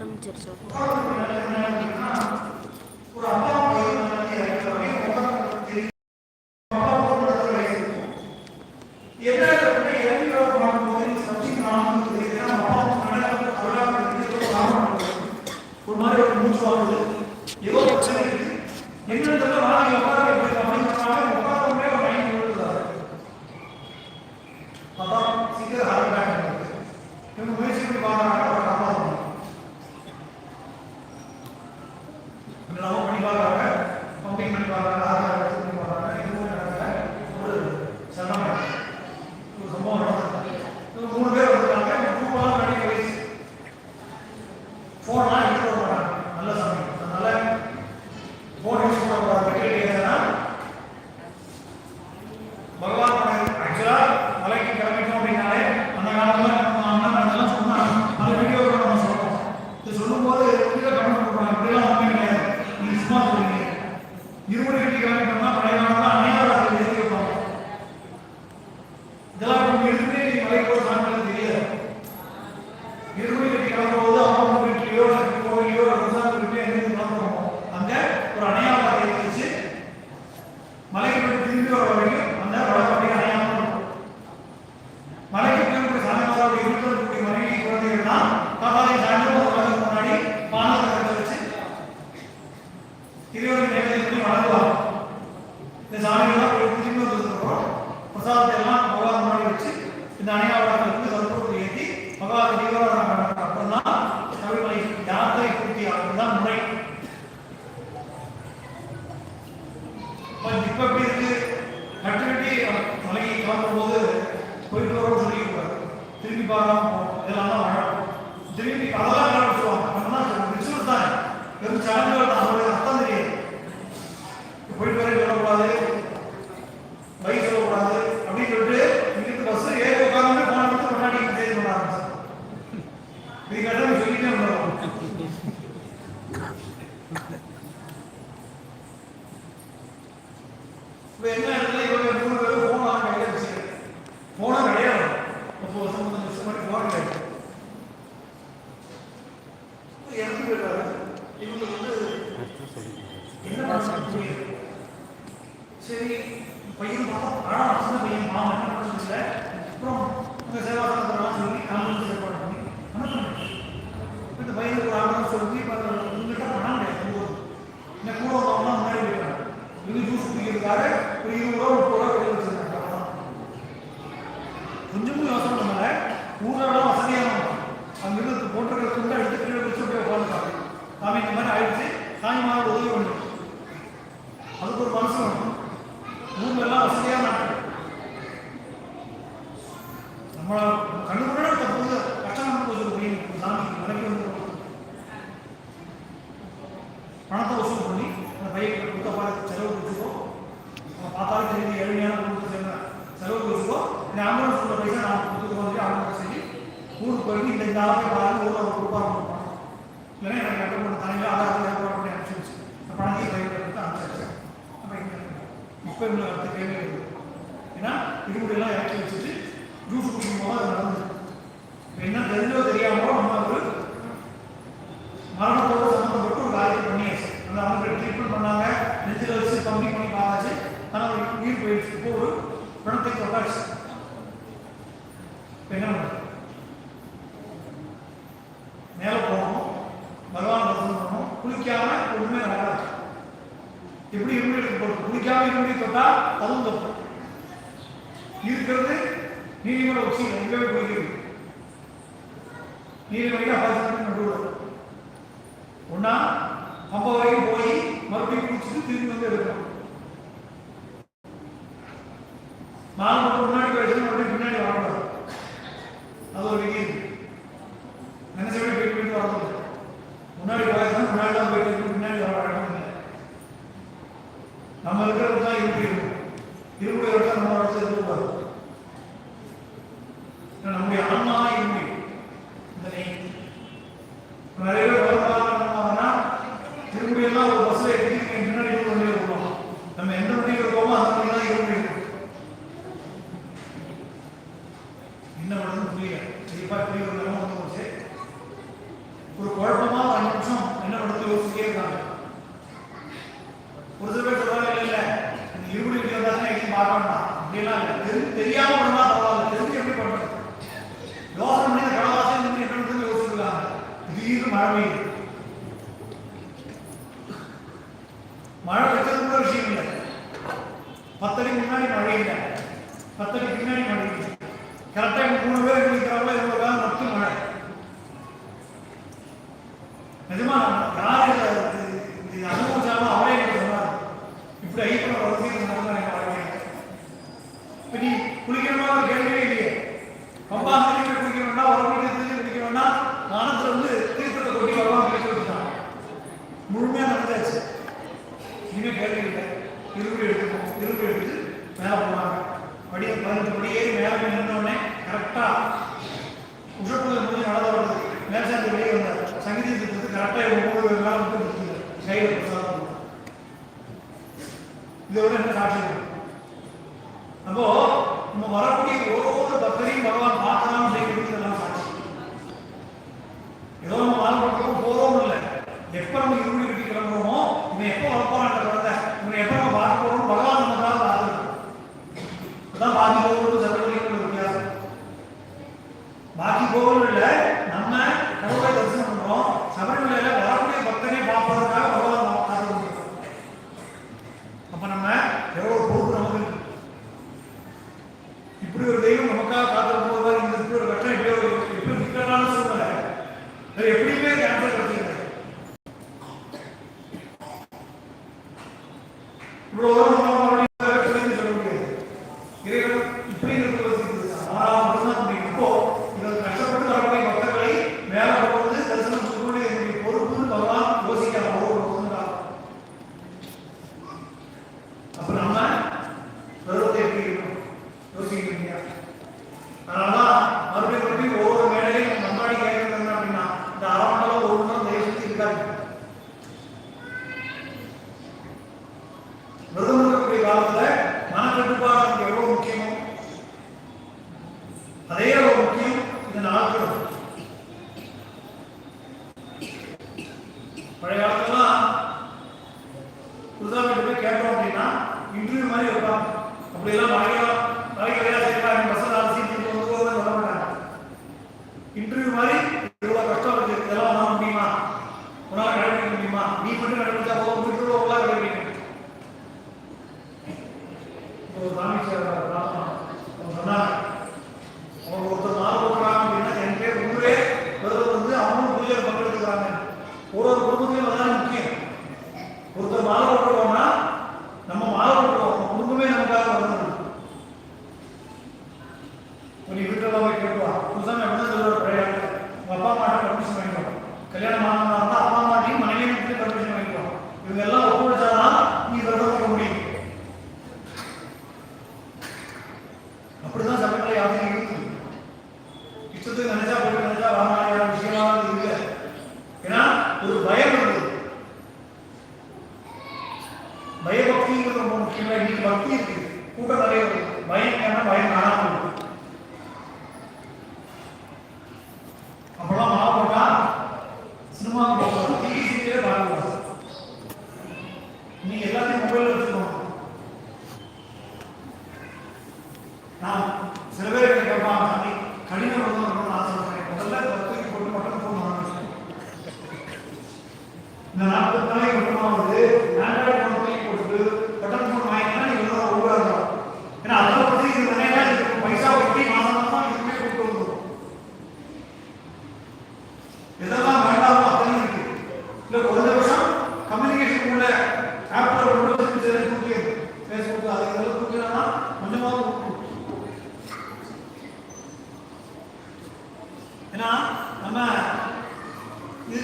ஆரம்பிச்சிருச்சோம் சரி பையன் பார்த்தா பையன் மாமன் அப்புறம் உங்கள் சேவா இந்த ஆம்புலன்ஸ் உள்ள பைசா நான் கொடுத்துருக்கோம் சொல்லி ஆம்புலன்ஸ் சொல்லி ஊருக்கு போயிட்டு இல்லை இந்த ஆளுக்கு வாங்க ஊரில் ஒரு கொடுப்பாங்க இல்லைன்னா எனக்கு கட்ட பண்ண தலையில் ஆதாரத்தை ஏற்பாடு பண்ணி அனுப்பிச்சு அந்த பணத்தை கையில் எடுத்து அனுப்பிச்சிருக்கேன் முப்பது மணி நேரத்தை கையில் எடுத்து ஏன்னா இதுமுடியெல்லாம் இறக்கி வச்சுட்டு ஜூஸ் குடிக்கும்போது அது நடந்துருக்கு என்ன தெரிஞ்சோ தெரியாமலோ அம்மாவுக்கு மரணத்தோடு சம்மந்தப்பட்டு ஒரு காரியத்தை பண்ணியாச்சு. அந்த அவங்களுக்கு ட்ரீட்மெண்ட் பண்ணாங்க. நெஞ்சில் வச்சு கம்மி பண்ணி பார்த்தாச்சு. ஆனால் உயிர் போயிடுச்சு. இப்போ ஒரு பிணத்தை தொட்டாச்சு என்ன நடக்கும் மேலே போகணும் பகவான் தரிசனம் பண்ணணும் குளிக்காம ஒன்றுமே எப்படி இருமுடி எடுத்து குளிக்காம இருமுடி தொட்டா அதுவும் தப்பு. இருக்கிறது நீதிமன்ற உச்சி எங்கேயுமே குளிக்கிறது. நீதிமன்ற பாசனம் நடுவில் ஒன்னா ஐம்பது வரைக்கும் போய் மறுபடியும் குளிச்சுட்டு திரும்பி வந்து எடுக்கணும். வரணும்டா தெரியாம பண்ணா எப்படி பண்ணுறது யோசனை பண்ணி அந்த கடவாசம் நின்று என்ன விஷயம் இல்லை. பத்தடிக்கு முன்னாடி மழை பத்தடிக்கு பின்னாடி மழை இல்லை. கரெக்டாக மூணு பேர் மழை. நிஜமா யார் இந்த அனுபவம் இருப்பு எடுத்துக்கும் இருப்பு எடுத்து மேலே போவாங்க படி பதினெட்டு படி ஏறி மேலே போய் நின்றோடனே கரெக்டாக உஷப்புள்ள முடிஞ்சு நடந்து வருது மேல்சாந்தி வெளியே வந்தார். சங்கீதத்துக்கு கரெக்டாக இவங்க ஒவ்வொரு நாளும் கையில் பிரசாதம் இது ஒரு என்ன சாட்சி Roll முக்கியமாக வீட்டு பக்தி இருக்கு கூட்டம் நிறைய மயில் ஏன்னா மயில் காணாமல்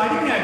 ありえない。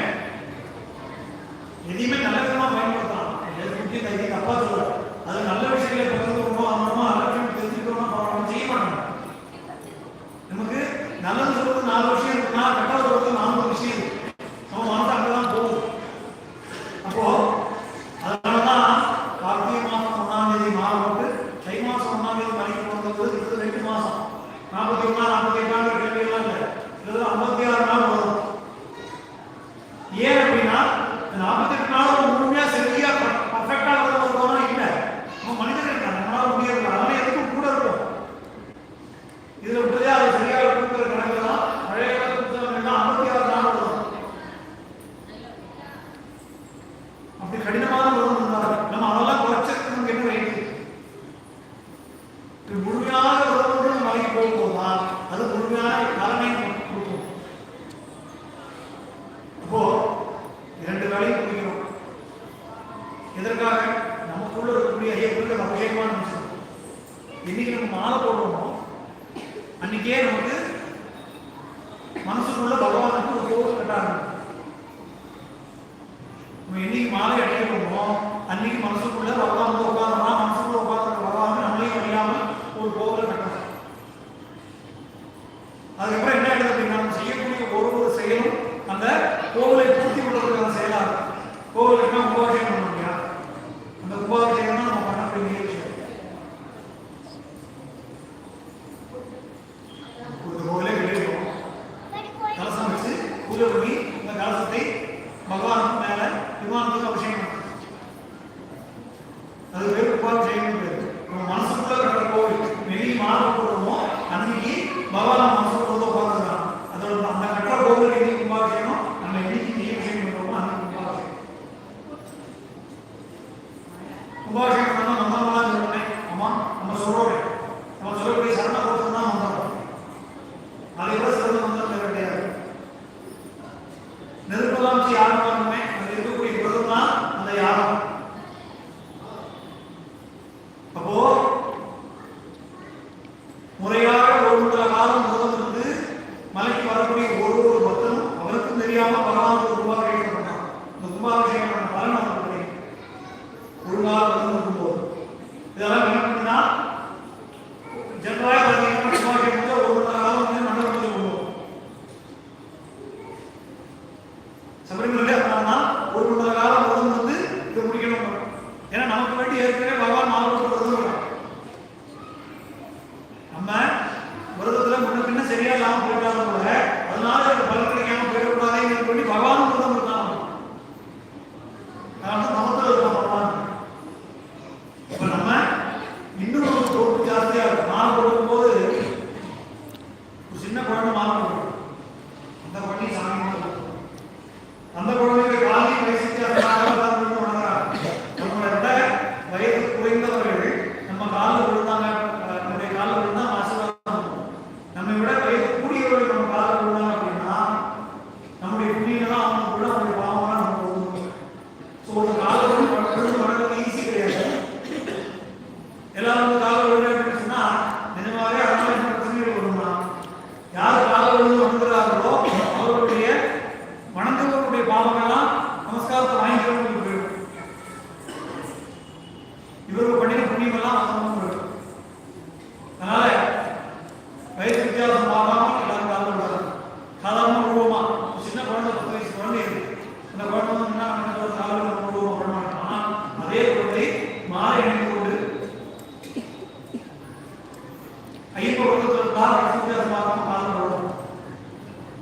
ஐயப்ப விரதத்தில் கால வித்தியாசம் பார்க்காம காலில் விடுவோம்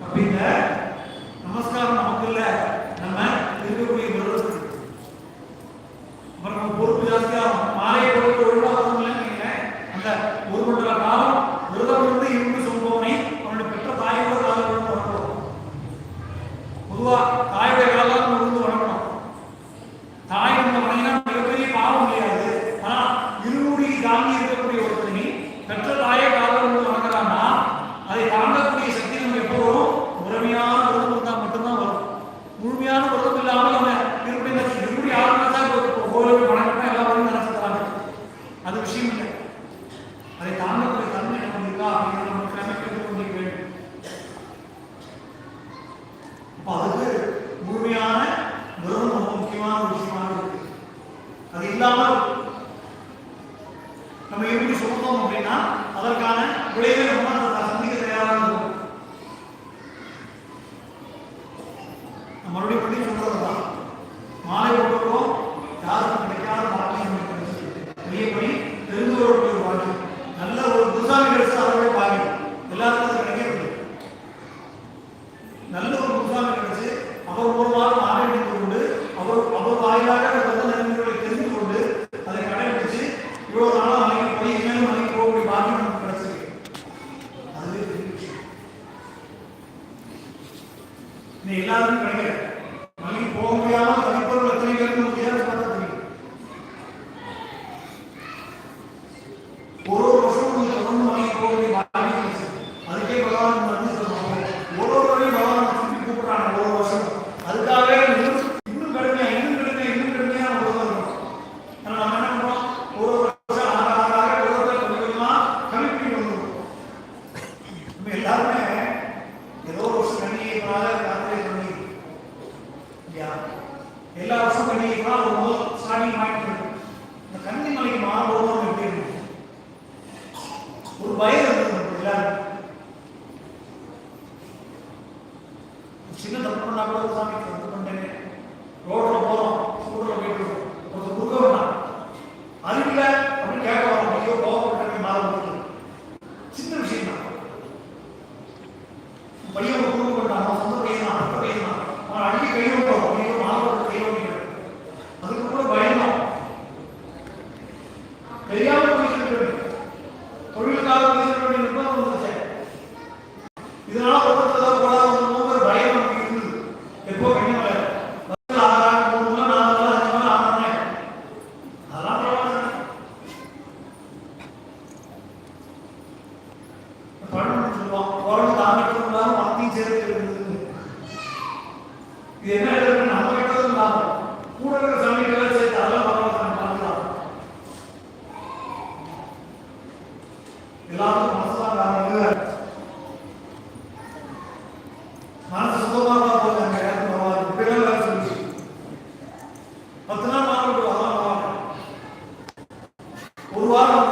அப்படிங்க நமஸ்காரம் கொடுத்தோம் அப்படின்னா அதற்கான விளைவை நம்ம ஒரு you ஒரு வாரம் வந்தா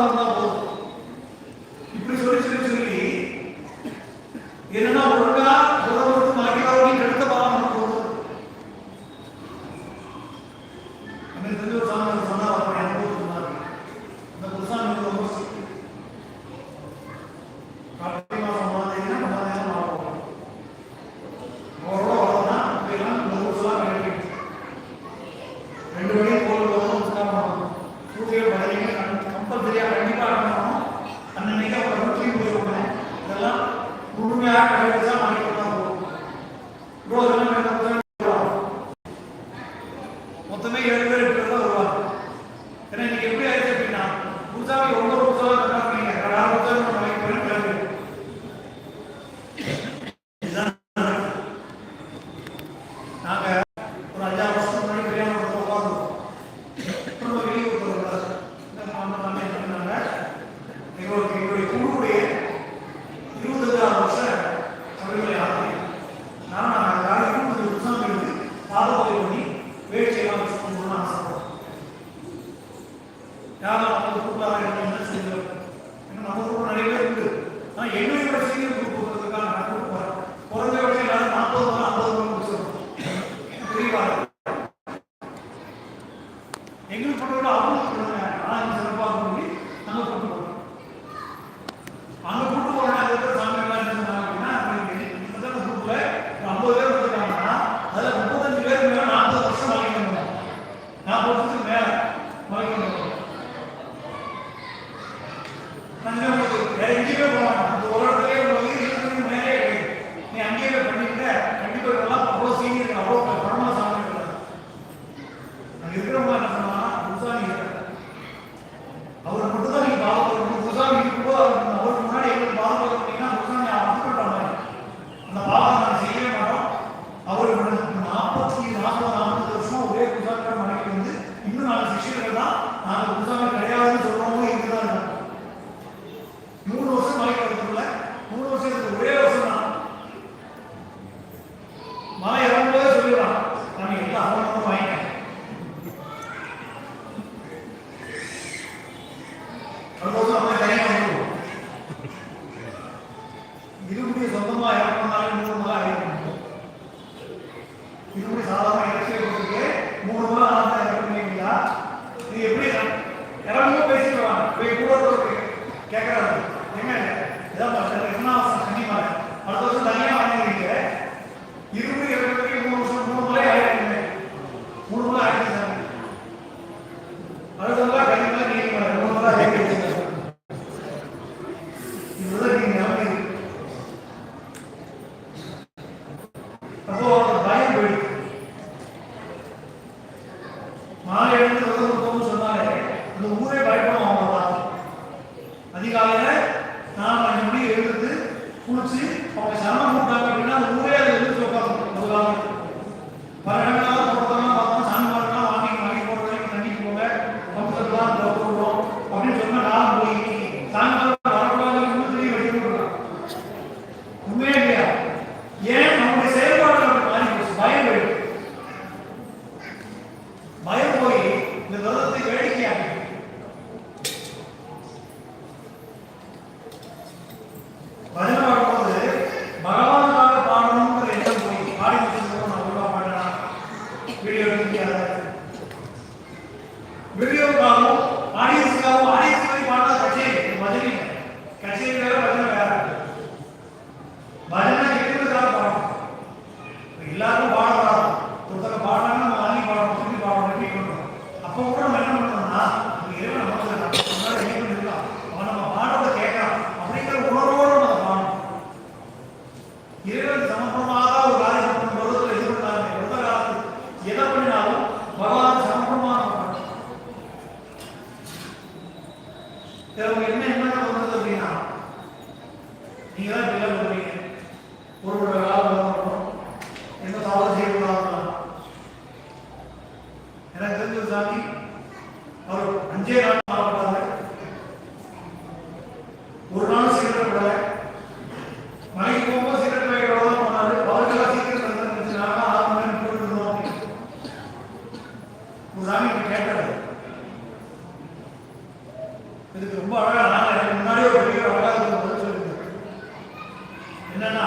என்னன்னா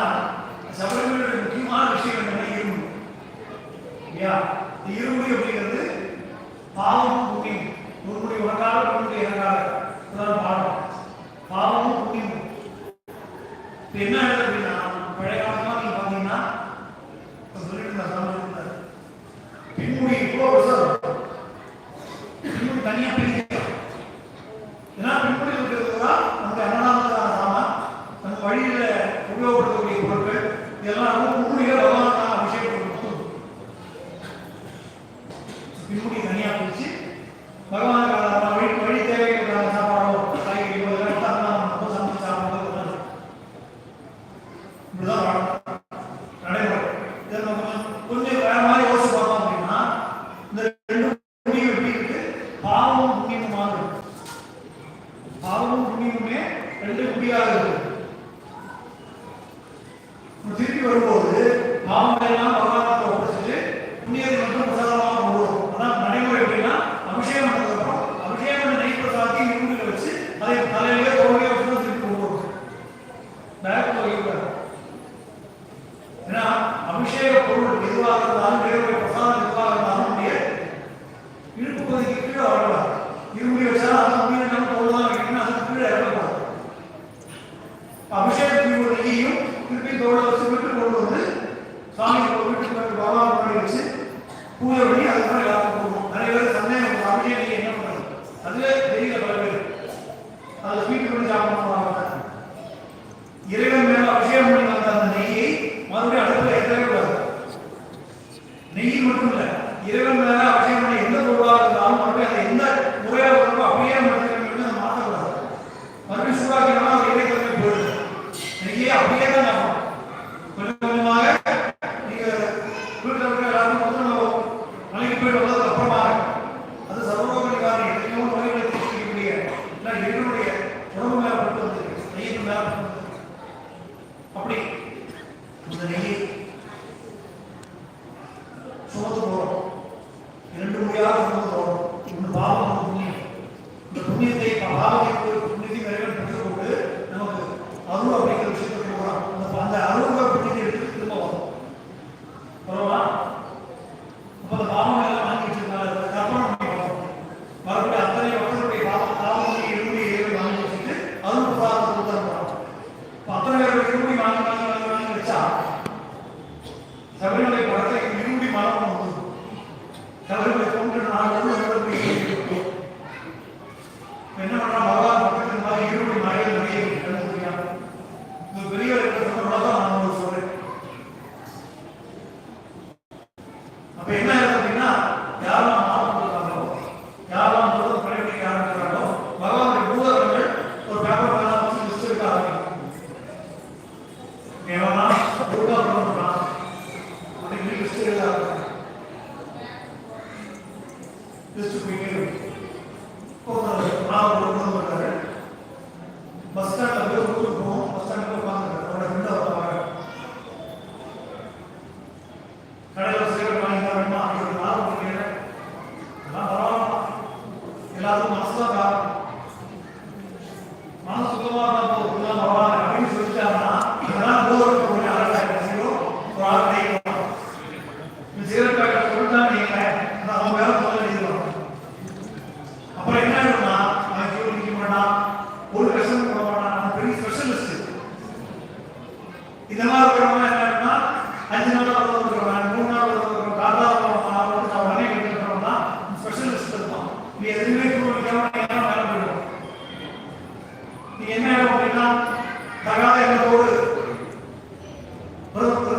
சபரிமலையுடைய முக்கியமான விஷயம் என்னன்னா இரும்பு. இல்லையா? அப்படிங்கிறது பாவம் புண்ணியம். ஒரு முடி உனக்காக பொண்ணு எனக்காக. பாடம் பாவமும் புண்ணியம் என்ன அப்படின்னா பழைய காலமா நீங்க பாத்தீங்கன்னா சொல்லிட்டு பின்முடி for the bottom ஒரு